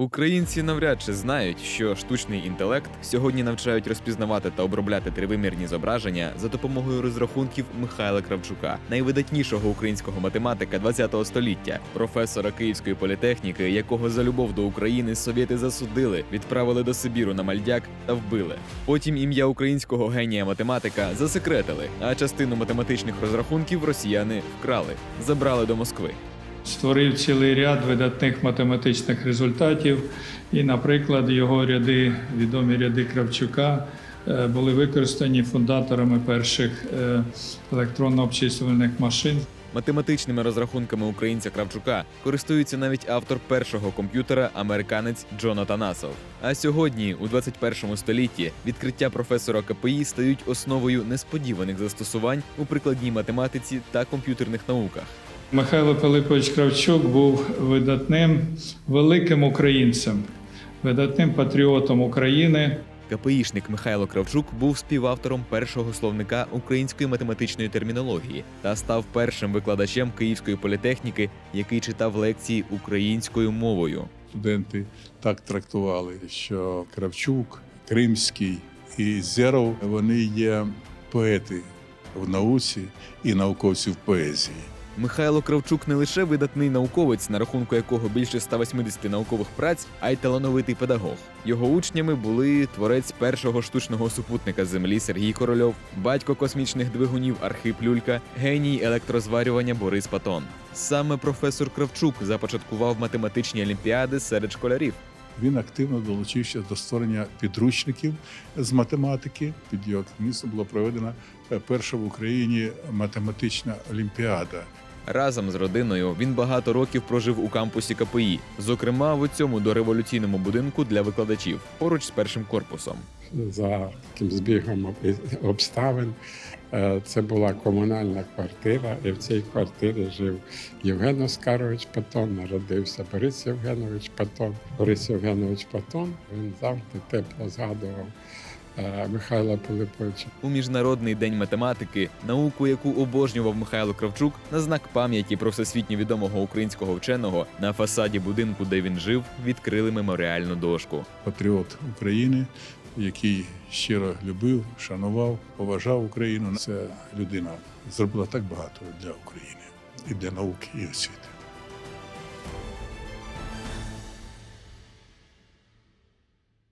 Українці навряд чи знають, що штучний інтелект сьогодні навчають розпізнавати та обробляти тривимірні зображення за допомогою розрахунків Михайла Кравчука, найвидатнішого українського математика ХХ століття, професора Київської політехніки, якого за любов до України совєти засудили, відправили до Сибіру на мальдяк та вбили. Потім ім'я українського генія математика засекретили, а частину математичних розрахунків росіяни вкрали, забрали до Москви. Створив цілий ряд видатних математичних результатів, і, наприклад, його ряди, відомі ряди Кравчука, е, були використані фундаторами перших е, електронно-обчислювальних машин. Математичними розрахунками українця Кравчука користується навіть автор першого комп'ютера, американець Джонатан Асов. А сьогодні, у 21 столітті, відкриття професора КПІ стають основою несподіваних застосувань у прикладній математиці та комп'ютерних науках. Михайло Пилипович Кравчук був видатним великим українцем, видатним патріотом України. КПІшник Михайло Кравчук був співавтором першого словника української математичної термінології та став першим викладачем Київської політехніки, який читав лекції українською мовою. Студенти так трактували, що Кравчук, Кримський і Зеров вони є поети в науці і науковці в поезії. Михайло Кравчук не лише видатний науковець, на рахунку якого більше 180 наукових праць, а й талановитий педагог. Його учнями були творець першого штучного супутника Землі Сергій Корольов, батько космічних двигунів Архип Люлька, геній електрозварювання Борис Патон. Саме професор Кравчук започаткував математичні олімпіади серед школярів. Він активно долучився до створення підручників з математики. Під його керівництвом була проведена е, перша в Україні математична олімпіада. Разом з родиною він багато років прожив у кампусі КПІ, зокрема в цьому дореволюційному будинку для викладачів, поруч з першим корпусом. за таким збігом обставин. Е, Це була комунальна квартира, і в цій квартирі жив Євген Оскарович Патон, народився Борис Євгенович Патон. Борис Євгенович Патон він завжди тепло згадував Михайла Пилиповича. У міжнародний день математики, науку, яку обожнював Михайло Кравчук, на знак пам'яті про всесвітньо відомого українського вченого на фасаді будинку, де він жив, відкрили меморіальну дошку. Патріот України, який щиро любив, шанував, поважав Україну. Ця людина зробила так багато для України і для науки і освіти.